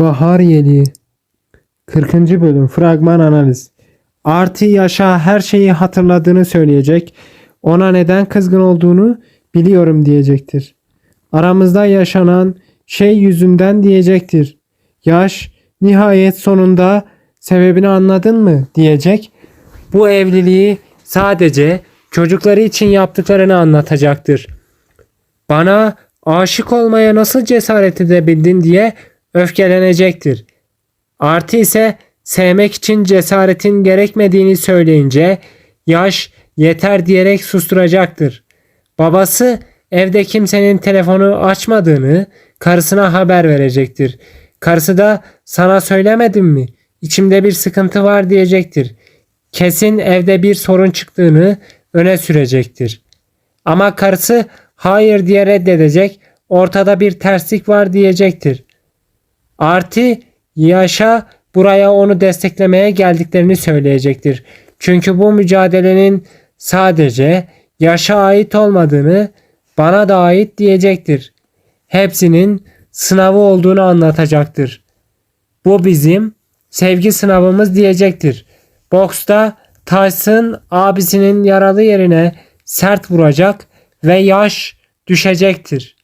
Bahar Yeli 40. bölüm fragman analiz. Artı Yaşa her şeyi hatırladığını söyleyecek. Ona neden kızgın olduğunu biliyorum diyecektir. Aramızda yaşanan şey yüzünden diyecektir. Yaş nihayet sonunda sebebini anladın mı diyecek. Bu evliliği sadece çocukları için yaptıklarını anlatacaktır. Bana aşık olmaya nasıl cesaret edebildin diye öfkelenecektir. Artı ise sevmek için cesaretin gerekmediğini söyleyince yaş yeter diyerek susturacaktır. Babası evde kimsenin telefonu açmadığını karısına haber verecektir. Karısı da sana söylemedim mi? İçimde bir sıkıntı var diyecektir. Kesin evde bir sorun çıktığını öne sürecektir. Ama karısı hayır diye reddedecek, ortada bir terslik var diyecektir. Artı Yaşa buraya onu desteklemeye geldiklerini söyleyecektir. Çünkü bu mücadelenin sadece Yaşa ait olmadığını bana da ait diyecektir. Hepsinin sınavı olduğunu anlatacaktır. Bu bizim sevgi sınavımız diyecektir. Boksta Tyson abisinin yaralı yerine sert vuracak ve yaş düşecektir.